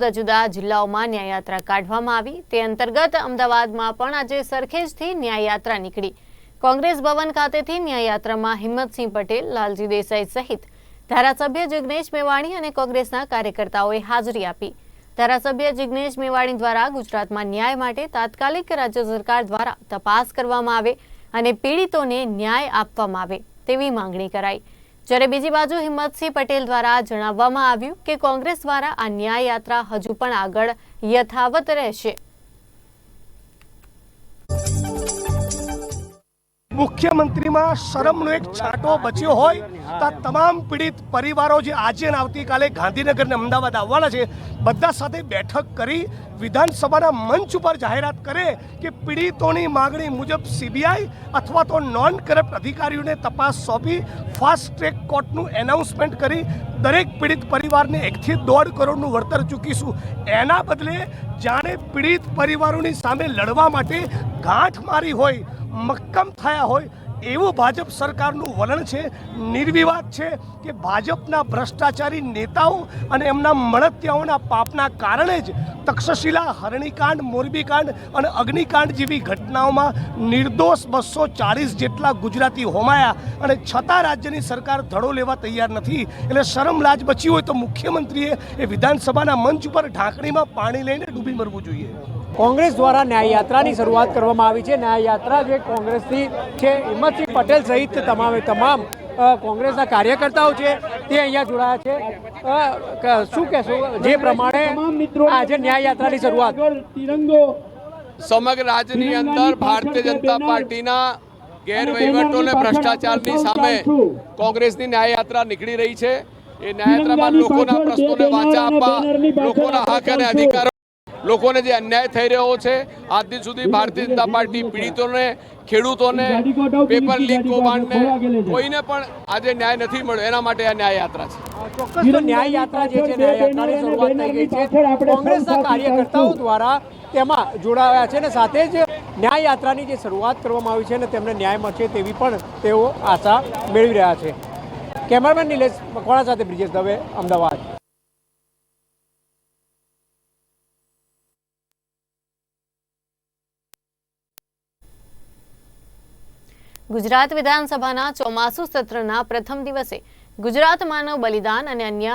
જુદા જુદા જિલ્લાઓમાં ન્યાયયાત્રા કાઢવામાં આવી. તે અંતર્ગત અમદાવાદમાં પણ આજે સરખેજથી ન્યાયયાત્રા નીકળી. કોંગ્રેસ ભવન ખાતેથી ન્યાયયાત્રામાં હિંમતસિંહ પટેલ, લાલજી દેસાઈ સહિત ધારાસભ્ય જિગ્નેશ મેવાણી અને કોંગ્રેસના કાર્યકર્તાઓએ હાજરી આપી. ધારાસભ્ય જિગ્નેશ મેવાણી દ્વારા ગુજરાતમાં ન્યાય માટે તાત્કાલિક રાજ્ય સરકાર દ્વારા તપાસ કરવામાં આવે અને પીડિતોને ન્યાય આપવામાં આવે તેવી માંગણી કરાઈ. જ્યારે બીજી બાજુ હિંમતસિંહ પટેલ દ્વારા જણાવવામાં આવ્યું કે કોંગ્રેસ દ્વારા આ ન્યાય યાત્રા હજુ પણ આગળ યથાવત રહેશે. મુખ્યમંત્રીમાં શરમનો એક છાંટો બચ્યો હોય તો તમામ પીડિત પરિવારો જે આજે અને આવતીકાલે ગાંધીનગર અને અમદાવાદ આવવાના છે, બધા સાથે બેઠક કરી વિધાનસભાના મંચ ઉપર જાહેરાત કરે કે પીડિતોની માગણી મુજબ સીબીઆઈ અથવા તો નોન કરપ્ટ અધિકારીઓને તપાસ સોંપી ફાસ્ટ ટ્રેક કોર્ટનું એનાઉન્સમેન્ટ કરી, દરેક પીડિત પરિવારને એકથી દોઢ કરોડનું વળતર ચૂકીશું. એના બદલે જાણે પીડિત પરિવારોની સામે લડવા માટે ગાંઠ મારી હોય મક્કમ થયા હોય એવું ભાજપ સરકારનું વલણ છે, નિર્વિવાદ છે કે ભાજપના ભ્રષ્ટાચારી નેતાઓ અને એમના મળતિયાઓના પાપના કારણે જ તક્ષશિલા, હરણીકાંડ, મોરબીકાંડ અને અગ્નિકાંડ જેવી ઘટનાઓમાં નિર્દોષ બસો ચાળીસ જેટલા ગુજરાતી હોમાયા અને છતાં રાજ્યની સરકાર ધડો લેવા તૈયાર નથી. એટલે શરમ લાજ બચી હોય તો મુખ્યમંત્રીએ એ વિધાનસભાના મંચ ઉપર ઢાંકણીમાં પાણી લઈને ડૂબી મરવું જોઈએ. કોંગ્રેસ દ્વારા ન્યાય યાત્રાની શરૂઆત કરવામાં આવી છે. ન્યાય યાત્રા જે કોંગ્રેસથી છે હિંમતસિંહ પટેલ સહિત તમામે તમામ કોંગ્રેસના કાર્યકર્તાઓ છે તે અહીંયા જોડાયા છે. શું કહેશો? જે પ્રમાણે આજે ન્યાય યાત્રાની શરૂઆત. સમગ્ર રાજ્યની અંદર ભારતીય જનતા પાર્ટીના ગેરવહીવટો અને ભ્રષ્ટાચારની સામે કોંગ્રેસની ન્યાયયાત્રા નીકળી રહી છે. એ ન્યાયયાત્રામાં લોકોના પ્રશ્નોને વાંચા આપવા લોકોના હક અને અધિકારો લોકોને જે અન્યાય થઈ રહ્યો છે, આજ સુધી ભારતીય જનતા પાર્ટી પીડિતોને, ખેડૂતોને, પેપર લીક કૌભાંડને કોઈને પણ આજે ન્યાય નથી મળ્યો. એના માટે આ ન્યાય યાત્રા છે કોંગ્રેસના કાર્યકર્તાઓ દ્વારા તેમાં જોડાયા છે અને સાથે જ ન્યાય યાત્રાની જે શરૂઆત કરવામાં આવી છે તેમને ન્યાય મળશે તેવી પણ તેઓ આશા મેળવી રહ્યા છે. કેમેરામેન નિલેશ મકવાણા સાથે બ્રિજેશ દવે, અમદાવાદ. ગુજરાત વિધાનસભાના ચોમાસુ સત્રના પ્રથમ દિવસે ગુજરાત માનવ બલિદાન અને અન્ય